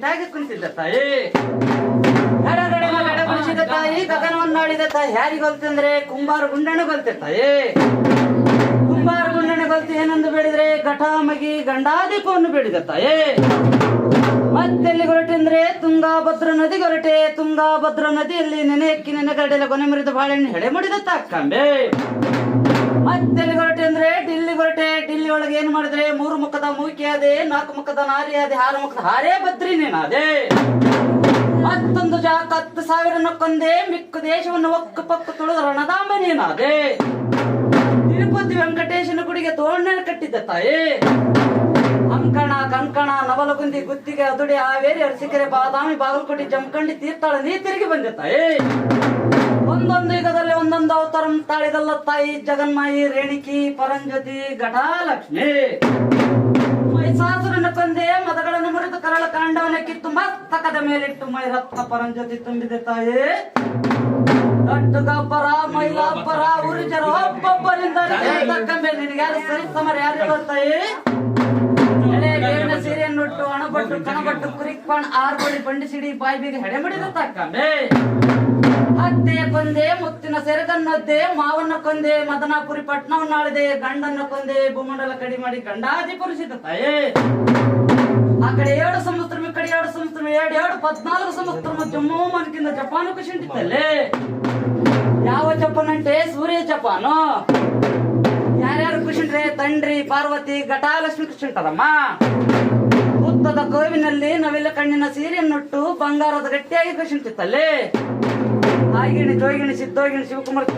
ನೀಟಾಗಿ ಕುಂತಿದ್ದ ತಾಯಿ. ಗಡಗುಡಿಸಿದ ತಾಯಿ ಗಗನವನ್ನಾಡಿದ ತಾಯಿ. ಯಾರಿಗೊಲ್ತಂದ್ರೆ ಕುಂಬಾರ ಗುಂಡಣ್ಣ ಗೊಲ್ತೆ ತಾಯಿ. ಕುಂಬಾರ ಗುಂಡಣ್ಣ ಗೊಲ್ತಿ ಏನಂದು ಬೇಡಿದ್ರೆ ಘಟಾಮಗಿ ಗಂಡಾದೀಪವನ್ನು ಬೇಡಿದ ತಾಯಿ. ಮತ್ತೆಲ್ಲಿ ಹೊರಟೆಂದ್ರೆ ತುಂಗಾಭದ್ರ ನದಿ ಹೊರಟೆ. ತುಂಗಾಭದ್ರ ನದಿಯಲ್ಲಿ ನೆನೆಯಕ್ಕಿ ನೆನೆಗರಡೆಲ್ಲ ಕೊನೆ ಮುರಿದ ಬಾಳೆಹಣ್ಣು ಹೆಳೆ ಮುಡಿದ ತಾಕಂಬೆ. ಮತ್ತೆಲ್ಲಿ ಹೊರಟೆ ಅಂದ್ರೆ ಡಿಲ್ಲಿ ಹೊರಟೆ. ಒಳಗೆ ಏನ್ ಮಾಡಿದ್ರೆ? ಮೂರು ಮುಖದ ಮೂಕಿ ಅದೇ ನಾಲ್ಕು ಮುಖದ ನಾರಿ ಅದೇ ಆರು ಮುಖದ ಹಾರೇ ಬದ್ರಿ ನೀನಾದೆ ಮತ್ತೊಂದು ಜಾಕ ಹತ್ತು ಸಾವಿರ ಕೊಂದೆ, ಮಿಕ್ಕ ದೇಶವನ್ನು ಒಕ್ಕ ಪಕ್ಕ ತುಳಿದ ರಣದಾಂಬ ನೀನಾದೆ ತಿರುಪತಿ ವೆಂಕಟೇಶನ ಗುಡಿಗೆ ತೋರಣ ಕಟ್ಟಿದ್ದ ತಾಯಿ. ಅಂಕಣ, ಕಂಕಣ, ನವಲಗುಂದಿ, ಗುತ್ತಿಗೆ, ಅದುಡಿ, ಹಾವೇರಿ, ಅರಸಿಕೆರೆ, ಬಾದಾಮಿ, ಬಾಗಲಕೋಟೆ, ಜಮಖಂಡಿ, ತೀರ್ಥಾಳ, ನೀ ತಿರುಗಿ ಬಂದೆ ಒಂದೊಂದು ಯುಗದಲ್ಲಿ ಒಂದೊಂದು ಅವತಾರ ತಾಳಿದಲ್ಲ ತಾಯಿ ಜಗನ್ಮಾಯಿ ರೇಣಿಕಿ ಪರಂಜ್ಯೋತಿ ಘಟಾಲಕ್ಷ್ಮಿ. ಮೈಸಾಸುರನ ಕೊಂದೆ ಮದಗಳನ್ನು ಮುರಿದು ಕರಳ ಕಾಂಡವನ ಕಿತ್ತು ಮಸ್ತಕದ ಮೇಲಿಟ್ಟು ಮೈ ರತ್ನ ಪರಂಜ್ಯೋತಿ ತುಂಬಿದೆ ತಾಯಿ. ದೊಡ್ಡ ಗಬ್ಬರ ಮೈಲಾಬ್ಬರ ಉರುಜರ ಒಬ್ಬೊಬ್ಬರಿಂದ ನಿನಗೆ ಯಾರು ಸರಿ ಸಮರ ಯಾರು ತಾಯಿ. ಎಳೆ ಬೇವಿನ ಸೀರೆಯನ್ನುಟ್ಟು ಅಣಬಟ್ಟು ಕಣಬಟ್ಟು ಕುರಿಕ್ಪಾಣ್ ಆರ್ಗೊಳಿ ಬಂಡಿಸಿಡಿ ಬಾಯಿ ಬೀಗ ಹೆಡೆ ಮಡಿದ ತಕ್ಕಂಬೆ ಅತ್ತೆ ಕೊಂದೆ, ಮುತ್ತಿನ ಸೆರಗನ್ನದ್ದೆ, ಮಾವನ್ನ ಕೊಂದೆ, ಮದನಾಪುರಿ ಪಟ್ನವನ್ನಾಳಿದೆ ಗಂಡನ್ನ ಕೊಂದೆ, ಭೂಮಂಡಲ ಕಡಿ ಮಾಡಿ ಗಂಡಾದಿ ಪುರುಷಿತ ತಾಯೇ. ಆ ಕಡೆ ಏಳು ಸಮುದ್ರ ಈ ಕಡೆ ಎರಡು ಸಮುದ್ರ ಎರಡು ಎರಡು ಪದ್ನಾಲ್ಕು ಸಮುದ್ರ ಜಮ್ಮು ಮನಕಿಂದ ಜಪಾನು ಕುಶಿಂಟಿತ್ತಲ್ಲೇ ಯಾವ ಜಪಾನ್ ಸೂರ್ಯ ಸೂರ್ಯ ಜಪಾನು. ಯಾರ್ಯಾರು ಕುಶಿಂಟ್ರೆ ತಂಡ್ರಿ, ಪಾರ್ವತಿ, ಘಟಾಲಕ್ಷ್ಮಿ ಕುಶಿಂಟರಮ್ಮ ಉತ್ತದ ಕೋವಿನಲ್ಲಿ ನವಿಲ ಕಣ್ಣಿನ ಸೀರೆಯನ್ನುಟ್ಟು ಬಂಗಾರದ ಗಟ್ಟಿಯಾಗಿ ಕುಶಿಂಟಿತ್ತಲ್ಲೇ ಆಗಿಣಿ ಜೋಗಿಣಿ ಸಿದ್ದೋಗಿಣಿ ಶಿವಕುಮಾರ್.